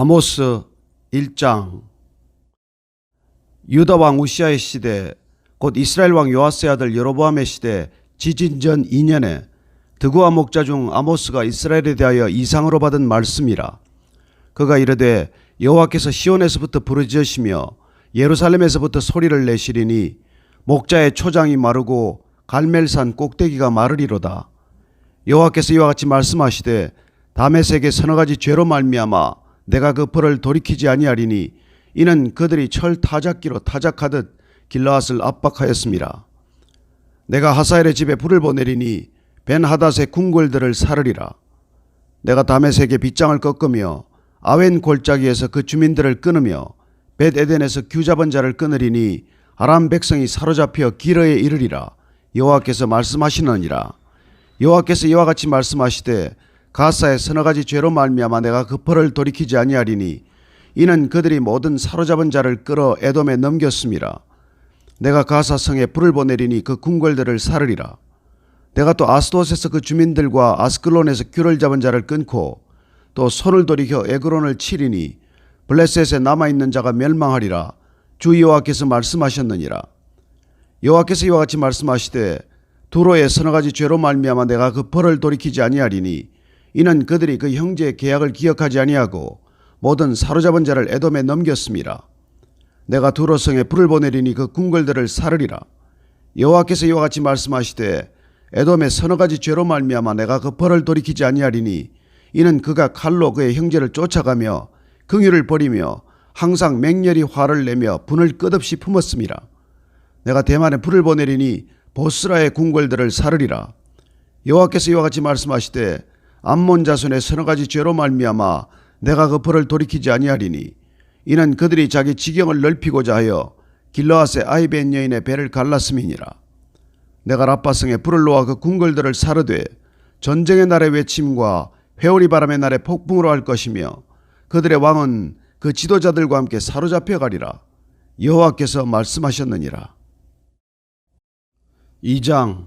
아모스 1장. 유다 왕 우시아의 시대 곧 이스라엘 왕 요아스의 아들 여로보암의 시대 지진 전 2년에 드구와 목자 중 아모스가 이스라엘에 대하여 이상으로 받은 말씀이라. 그가 이르되 여호와께서 시온에서부터 부르짖으시며 예루살렘에서부터 소리를 내시리니 목자의 초장이 마르고 갈멜산 꼭대기가 마르리로다. 여호와께서 이와 같이 말씀하시되 다메섹의 서너 가지 죄로 말미암아 내가 그 벌을 돌이키지 아니하리니 이는 그들이 철 타작기로 타작하듯 길라앗을 압박하였습니다. 내가 하사엘의 집에 불을 보내리니 벤 하닷의 궁궐들을 사르리라. 내가 다메섹의 빗장을 꺾으며 아웬 골짜기에서 그 주민들을 끊으며 벳 에덴에서 규잡은 자를 끊으리니 아람 백성이 사로잡혀 기러에 이르리라. 여호와께서 말씀하시느니라. 여호와께서 이와 같이 말씀하시되 가사의 서너 가지 죄로 말미암아 내가 그 벌을 돌이키지 아니하리니 이는 그들이 모든 사로잡은 자를 끌어 에돔에 넘겼습니다. 내가 가사 성에 불을 보내리니 그 궁궐들을 사르리라. 내가 또 아스도스에서 그 주민들과 아스클론에서 귤을 잡은 자를 끊고 또 손을 돌이켜 에그론을 치리니 블레셋에 남아 있는 자가 멸망하리라. 주 여호와께서 말씀하셨느니라. 여호와께서 이와 같이 말씀하시되 두로의 서너 가지 죄로 말미암아 내가 그 벌을 돌이키지 아니하리니 이는 그들이 그 형제의 계약을 기억하지 아니하고 모든 사로잡은 자를 에돔에 넘겼습니다. 내가 두로성에 불을 보내리니 그 궁궐들을 사르리라. 여호와께서 이와 같이 말씀하시되 에돔의 서너 가지 죄로 말미암아 내가 그 벌을 돌이키지 아니하리니 이는 그가 칼로 그의 형제를 쫓아가며 긍휼을 버리며 항상 맹렬히 화를 내며 분을 끝없이 품었습니다. 내가 대만에 불을 보내리니 보스라의 궁궐들을 사르리라. 여호와께서 이와 같이 말씀하시되 암몬 자손의 서너 가지 죄로 말미암아 내가 그 벌을 돌이키지 아니하리니 이는 그들이 자기 지경을 넓히고자 하여 길러앗의 아이벤 여인의 배를 갈랐음이니라. 내가 라빠성에 불을 놓아 그 궁궐들을 사르되 전쟁의 날의 외침과 회오리 바람의 날의 폭풍으로 할 것이며 그들의 왕은 그 지도자들과 함께 사로잡혀 가리라. 여호와께서 말씀하셨느니라. 2장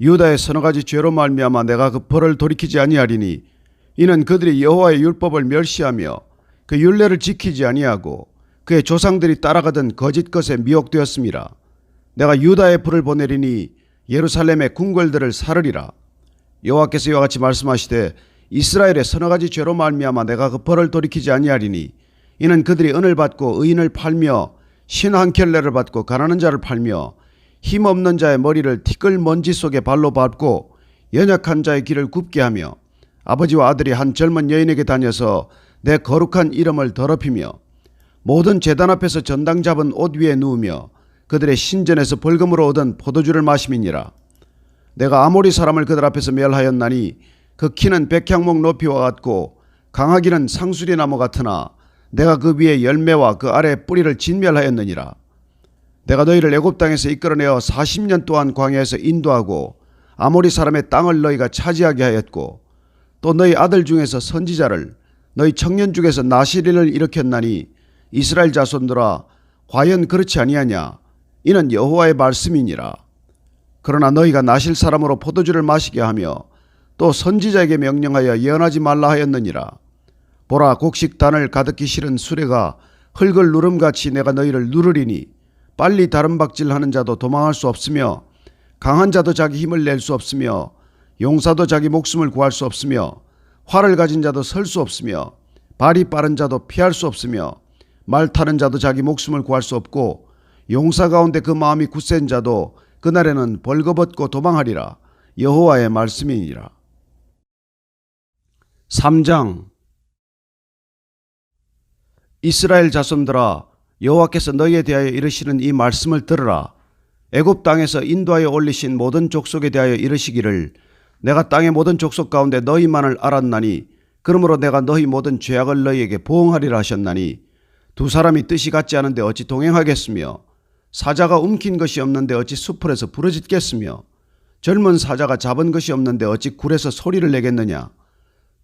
유다의 서너 가지 죄로 말미암아 내가 그 벌을 돌이키지 아니하리니 이는 그들이 여호와의 율법을 멸시하며 그 율례를 지키지 아니하고 그의 조상들이 따라가던 거짓 것에 미혹되었습니다. 내가 유다의 불을 보내리니 예루살렘의 궁궐들을 사르리라. 여호와께서 이와 같이 말씀하시되 이스라엘의 서너 가지 죄로 말미암아 내가 그 벌을 돌이키지 아니하리니 이는 그들이 은을 받고 의인을 팔며 신 한 켤레를 받고 가난한 자를 팔며 힘 없는 자의 머리를 티끌 먼지 속에 발로 밟고 연약한 자의 길을 굽게 하며 아버지와 아들이 한 젊은 여인에게 다녀서 내 거룩한 이름을 더럽히며 모든 재단 앞에서 전당 잡은 옷 위에 누우며 그들의 신전에서 벌금으로 얻은 포도주를 마심이니라. 내가 아모리 사람을 그들 앞에서 멸하였나니 그 키는 백향목 높이와 같고 강하기는 상수리 나무 같으나 내가 그 위에 열매와 그 아래 뿌리를 진멸하였느니라. 내가 너희를 애굽 땅에서 이끌어내어 40년 동안 광야에서 인도하고 아모리 사람의 땅을 너희가 차지하게 하였고 또 너희 아들 중에서 선지자를 너희 청년 중에서 나시리를 일으켰나니 이스라엘 자손들아 과연 그렇지 아니하냐? 이는 여호와의 말씀이니라. 그러나 너희가 나실 사람으로 포도주를 마시게 하며 또 선지자에게 명령하여 예언하지 말라 하였느니라. 보라 곡식단을 가득히 실은 수레가 흙을 누름같이 내가 너희를 누르리니 빨리 다른 박질하는 자도 도망할 수 없으며 강한 자도 자기 힘을 낼 수 없으며 용사도 자기 목숨을 구할 수 없으며 활을 가진 자도 설 수 없으며 발이 빠른 자도 피할 수 없으며 말 타는 자도 자기 목숨을 구할 수 없고 용사 가운데 그 마음이 굳센 자도 그날에는 벌거벗고 도망하리라. 여호와의 말씀이니라. 3장. 이스라엘 자손들아 여호와께서 너희에 대하여 이르시는 이 말씀을 들으라. 애굽 땅에서 인도하여 올리신 모든 족속에 대하여 이르시기를 내가 땅의 모든 족속 가운데 너희만을 알았나니 그러므로 내가 너희 모든 죄악을 너희에게 보응하리라 하셨나니 두 사람이 뜻이 같지 않은데 어찌 동행하겠으며 사자가 움킨 것이 없는데 어찌 수풀에서 부러짓겠으며 젊은 사자가 잡은 것이 없는데 어찌 굴에서 소리를 내겠느냐?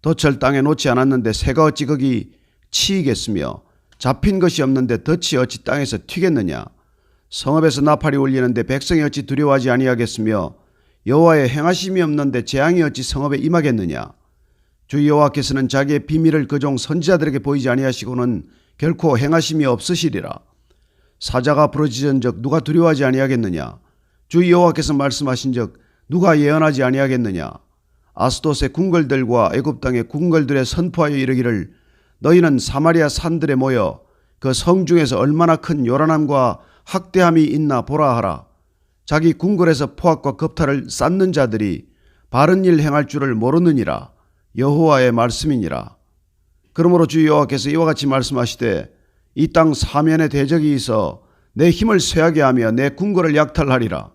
덫을 땅에 놓지 않았는데 새가 어찌 거기 치이겠으며 잡힌 것이 없는데 덫이 어찌 땅에서 튀겠느냐? 성읍에서 나팔이 울리는데 백성이 어찌 두려워하지 아니하겠으며 여호와의 행하심이 없는데 재앙이 어찌 성읍에 임하겠느냐? 주 여호와께서는 자기의 비밀을 그 종 선지자들에게 보이지 아니하시고는 결코 행하심이 없으시리라. 사자가 부러지전적 누가 두려워하지 아니하겠느냐? 주 여호와께서 말씀하신적 누가 예언하지 아니하겠느냐? 아스돗의 궁궐들과 애굽 땅의 궁궐들에 선포하여 이르기를 너희는 사마리아 산들에 모여 그 성 중에서 얼마나 큰 요란함과 학대함이 있나 보라 하라. 자기 궁궐에서 포악과 겁탈을 쌓는 자들이 바른 일 행할 줄을 모르느니라. 여호와의 말씀이니라. 그러므로 주 여호와께서 이와 같이 말씀하시되 이 땅 사면에 대적이 있어 내 힘을 쇠하게 하며 내 궁궐을 약탈하리라.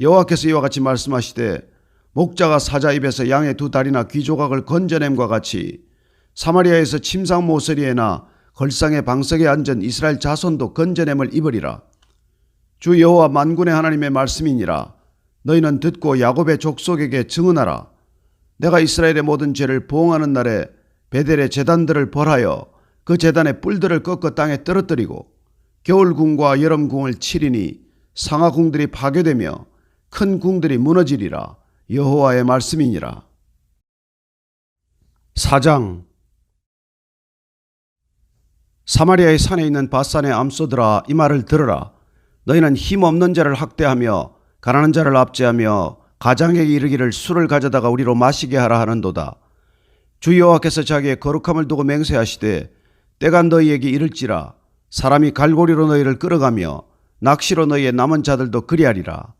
여호와께서 이와 같이 말씀하시되 목자가 사자 입에서 양의 두 다리나 귀 조각을 건져냄과 같이 사마리아에서 침상 모서리에나 걸상의 방석에 앉은 이스라엘 자손도 건져냄을 입으리라. 주 여호와 만군의 하나님의 말씀이니라. 너희는 듣고 야곱의 족속에게 증언하라. 내가 이스라엘의 모든 죄를 보응하는 날에 베델의 재단들을 벌하여 그 재단의 뿔들을 꺾어 땅에 떨어뜨리고 겨울궁과 여름궁을 치리니 상하궁들이 파괴되며 큰 궁들이 무너지리라. 여호와의 말씀이니라. 사장 사마리아의 산에 있는 바산의 암소들아 이 말을 들으라. 너희는 힘 없는 자를 학대하며 가난한 자를 압제하며 가장에게 이르기를 술을 가져다가 우리로 마시게 하라 하는도다. 주 여호와께서 자기의 거룩함을 두고 맹세하시되 때가 너희에게 이를지라. 사람이 갈고리로 너희를 끌어가며 낚시로 너희의 남은 자들도 그리하리라.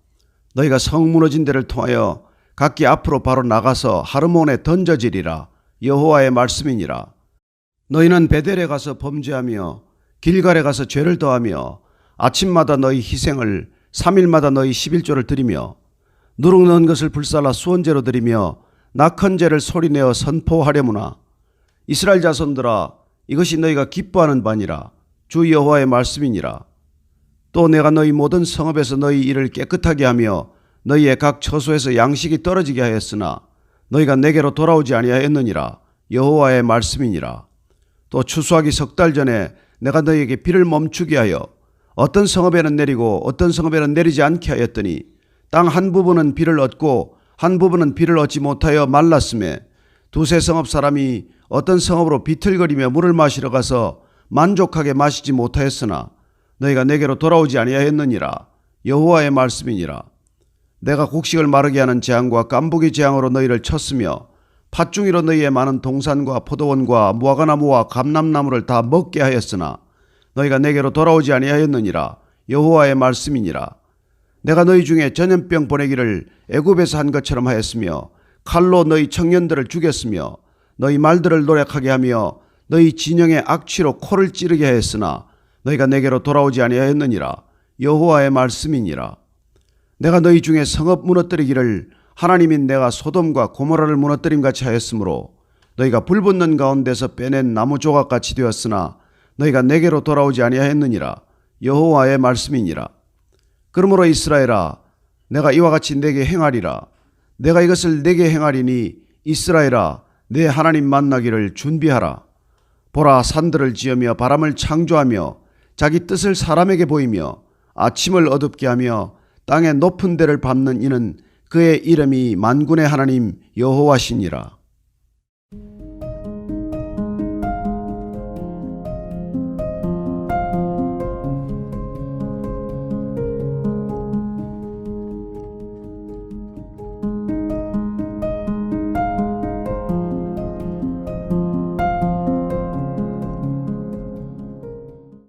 너희가 성 무너진 데를 통하여 각기 앞으로 바로 나가서 하르몬에 던져지리라. 여호와의 말씀이니라 너희는 베델에 가서 범죄하며 길갈에 가서 죄를 더하며 아침마다 너희 희생을 3일마다 너희 11조를 드리며 누룩 넣은 것을 불살라 수원제로 드리며 낙헌제를 소리내어 선포하려무나. 이스라엘 자손들아 이것이 너희가 기뻐하는 바니라. 주 여호와의 말씀이니라. 또 내가 너희 모든 성읍에서 너희 일을 깨끗하게 하며 너희의 각 처소에서 양식이 떨어지게 하였으나 너희가 내게로 돌아오지 아니하였느니라. 여호와의 말씀이니라 또 추수하기 석 달 전에 내가 너희에게 비를 멈추게 하여 어떤 성읍에는 내리고 어떤 성읍에는 내리지 않게 하였더니 땅 한 부분은 비를 얻고 한 부분은 비를 얻지 못하여 말랐음에 두세 성읍 사람이 어떤 성읍으로 비틀거리며 물을 마시러 가서 만족하게 마시지 못하였으나 너희가 내게로 돌아오지 아니하였느니라. 여호와의 말씀이니라. 내가 곡식을 마르게 하는 재앙과 깐부기 재앙으로 너희를 쳤으며 팥중이로 너희의 많은 동산과 포도원과 무화과나무와 감람나무를 다 먹게 하였으나 너희가 내게로 돌아오지 아니하였느니라. 여호와의 말씀이니라. 내가 너희 중에 전염병 보내기를 애굽에서 한 것처럼 하였으며 칼로 너희 청년들을 죽였으며 너희 말들을 노력하게 하며 너희 진영의 악취로 코를 찌르게 하였으나 너희가 내게로 돌아오지 아니하였느니라. 여호와의 말씀이니라. 내가 너희 중에 성읍 무너뜨리기를 하나님인 내가 소돔과 고모라를 무너뜨림 같이 하였으므로 너희가 불 붙는 가운데서 빼낸 나무 조각 같이 되었으나 너희가 내게로 돌아오지 아니하였느니라. 여호와의 말씀이니라. 그러므로 이스라엘아 내가 이와 같이 내게 행하리라. 내가 이것을 내게 행하리니 이스라엘아 내 하나님 만나기를 준비하라. 보라 산들을 지으며 바람을 창조하며 자기 뜻을 사람에게 보이며 아침을 어둡게 하며 땅의 높은 데를 밟는 이는 그의 이름이 만군의 하나님 여호와시니라